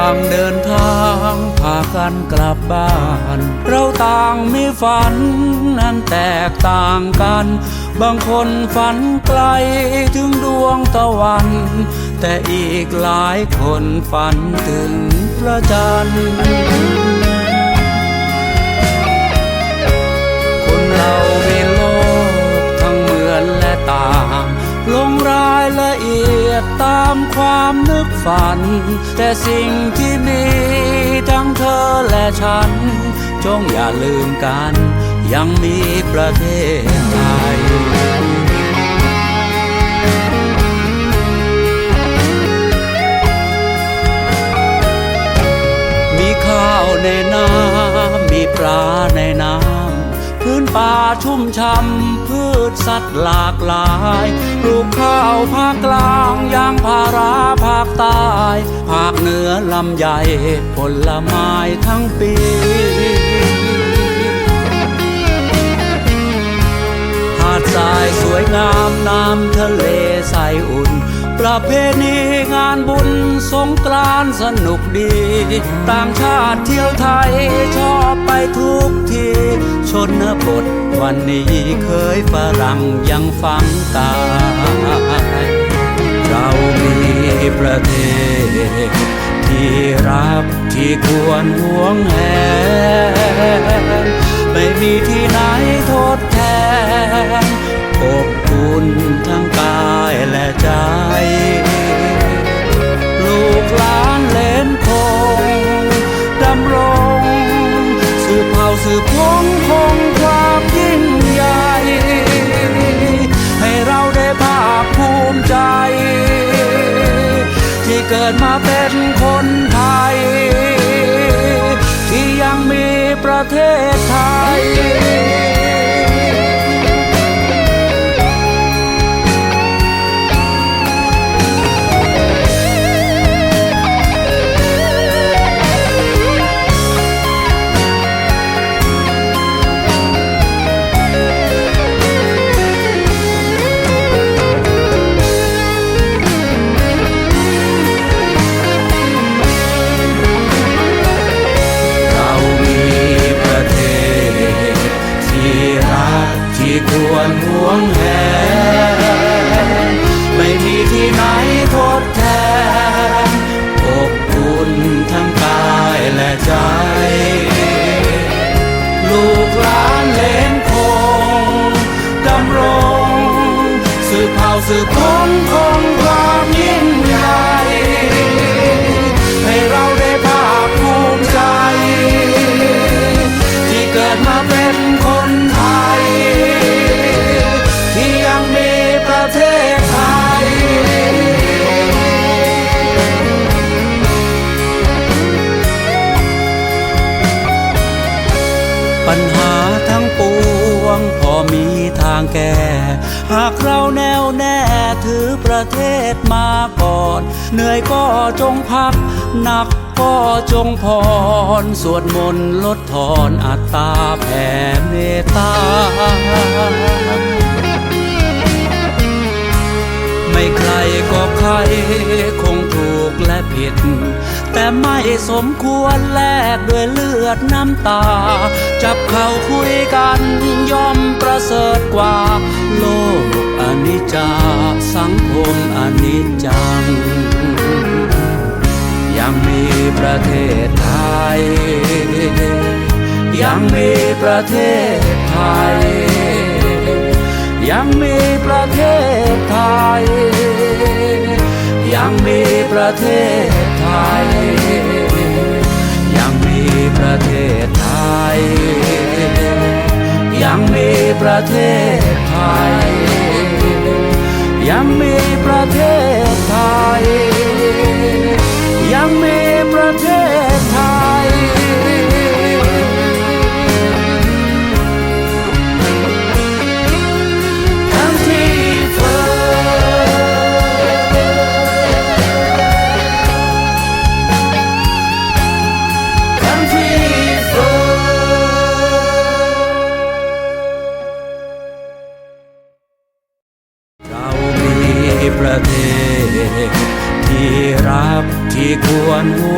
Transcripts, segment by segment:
างเดินทางพากันกลับบ้าน เราต่างมีฝันนั้นแตกต่างกัน บางคนฝันไกลถึงดวงตะวัน แต่อีกหลายคนฝันถึงพระจันทร์ ดตามความนึกฝัน แต่สิ่งที่มีทั้งเธอและฉัน จงอย่าลืมกัน ยังมีประเทศไทยมีข้าวในน้ำมีปลาในน้ำ ป่าชุ่มช่ำพืชสัตว์หลากหลายปลูกข้าวภาคกลางยางพาราภาคใต้ภาคเหนือลำใหญ่ผลไม้ทั้งปีหาดทรายสวยงามน้ำทะเลใสอุ่น ประเพณีงานบุญสงกรานต์สนุกดี ต่างชาติเที่ยวไทยชอบไปทุกที ชนบทวันนี้เคยฝรั่งยังฟังตา เรามีประเทศ ที่รักที่ควรห่วงแหนไม่มีที่ไหนทดแทนอบอุ่นทั้งกาย ใจ ลูกหลานเลนคงดำรงสืบเผ่าสืบพงคงความยิ่งใหญ่ให้เราได้ภาคภูมิใจ ที่เกิดมาเป็นคนไทย ที่ยังมีประเทศไทย สะท้อนขงความยิ่ง มีทางแก้ หากเราแน่วแน่ถือประเทศมาก่อน เหนื่อยก็จงพัก หนักก็จงพร สวดมนต์ลดทอนอัตตาแผ่เมตตา ไม่ใครก็ใครคงถูกและผิด ไม่สมควรแลกด้วยเลือดน้ำตา จับเขาคุยกันย่อมประเสริฐกว่า โลกอนิจจา สังคมอนิจจัง ยังมีประเทศไทย ยังมีประเทศไทย ยังมีประเทศไทย ยังมีประเทศ ย ยังมีประเทศไทย ยังมีประเทศไทย ยังมีประเทศไทย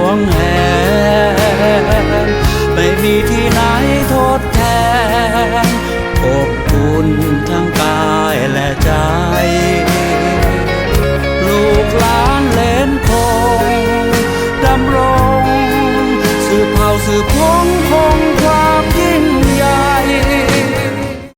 วงแหนไม่มีที่ไหนทดแทนอบอุ่นทั้งกายและใจ ลูกหลานเลนคงดำรงสืบเผ่าสืบพง